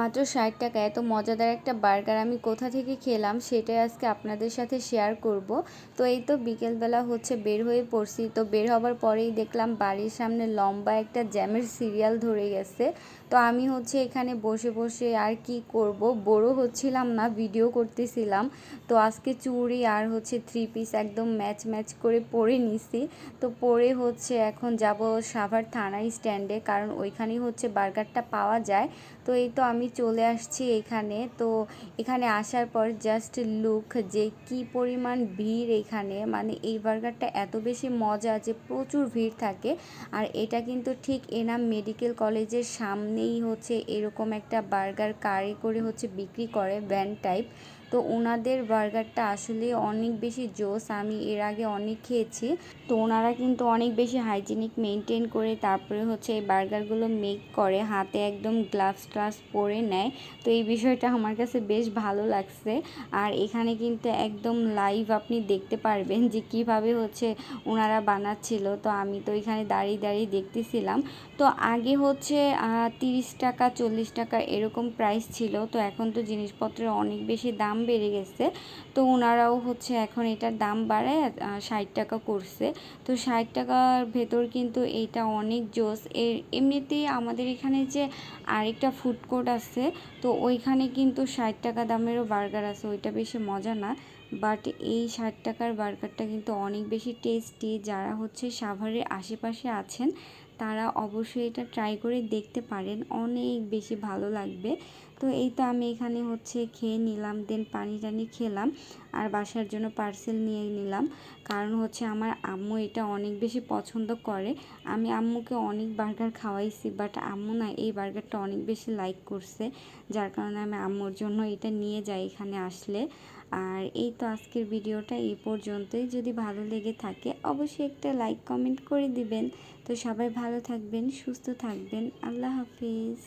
মাত্র ষাট টাকা, এত মজাদার একটা বার্গার আমি কোথা থেকে খেলাম সেটাই আজকে আপনাদের সাথে শেয়ার করব। তো এই তো বিকেলবেলা হচ্ছে বের হয়ে পড়ছি, তো বের হবার পরেই দেখলাম বাড়ির সামনে লম্বা একটা জ্যামের সিরিয়াল ধরে গেছে। তো আমি হচ্ছে এখানে বসে বসে আর কি করব বড় হচ্ছিলাম না ভিডিও করতেছিলাম। তো আজকে চুড়ি আর হচ্ছে থ্রি পিস একদম ম্যাচ ম্যাচ করে পরে নিছি। তো পরে হচ্ছে এখন যাব সাভার থানায় স্ট্যান্ডে কারণ ওইখানেই হচ্ছে বার্গারটা পাওয়া যায়। তো এই তো আমি চলে আসছি এখানে। তো এখানে আসার পর জাস্ট লুক যে কি পরিমাণ ভিড় এখানে। মানে এই বার্গারটা এত বেশি মজা যে প্রচুর ভিড় থাকে। আর এটা কিন্তু ঠিক এনাম মেডিকেল কলেজের সামনেই হচ্ছে এরকম একটা বার্গার। কারে করে হচ্ছে বিক্রি করে, ভ্যান টাইপ তো ওনাদের বার্গারটা আসলে অনেক বেশি জোস, আমি এর আগে অনেক খেয়েছি। তো ওনারা কিন্তু অনেক বেশি হাইজিনিক মেনটেন করে তারপরে হচ্ছে এই বার্গারগুলো মেক করে, হাতে একদম গ্লাভস ট্লাভস পরে নেয়। তো এই বিষয়টা আমার কাছে বেশ ভালো লাগছে। আর এখানে কিন্তু একদম লাইভ আপনি দেখতে পারবেন যে কীভাবে হচ্ছে ওনারা বানাচ্ছিল। তো আমি তো এখানে দাঁড়িয়ে দাঁড়িয়ে দেখতেছিলাম। তো আগে হচ্ছে তিরিশ টাকা, চল্লিশ টাকা এরকম প্রাইস ছিল। তো এখন তো জিনিসপত্রের অনেক বেশি দাম বেড়ে গেছে। তো ওনারাও হচ্ছে এখন এটার দাম বাড়ায় ষাট টাকা করছে। তো ষাট টাকার ভেতর কিন্তু এইটা অনেক জোস। এর এমনিতেই আমাদের এখানে যে আরেকটা ফুড কোর্ট আছে, তো ওইখানে কিন্তু ষাট টাকা দামেরও বার্গার আছে, ওইটা বেশি মজা না। বাট এই ষাট টাকার বার্গারটা কিন্তু অনেক বেশি টেস্টি যারা হচ্ছে সাভারের আশেপাশে আছেন, তারা অবশ্যই এটা ট্রাই করে দেখতে পারেন। অনেক বেশি ভালো লাগবে। তো এই তো আমি এখানে হচ্ছে খেয়ে নিলাম দেন পানি টানি খেলাম আর বাসার জন্য পার্সেল নিয়ে নিলাম। কারণ হচ্ছে আমার আম্মু এটা অনেক বেশি পছন্দ করে। আমি আম্মুকে অনেক বার্গার খাওয়াইছি বাট আম্মু না এই বার্গারটা অনেক বেশি লাইক করছে, যার কারণে আমি আম্মুর জন্য এটা নিয়ে যাই এখানে আসলে। আর এই তো আজকের ভিডিওটা এই পর্যন্তই। যদি ভালো লেগে থাকে অবশ্যই একটা লাইক কমেন্ট করে দিবেন। তো সবাই ভালো থাকবেন, সুস্থ থাকবেন। আল্লাহ হাফিজ।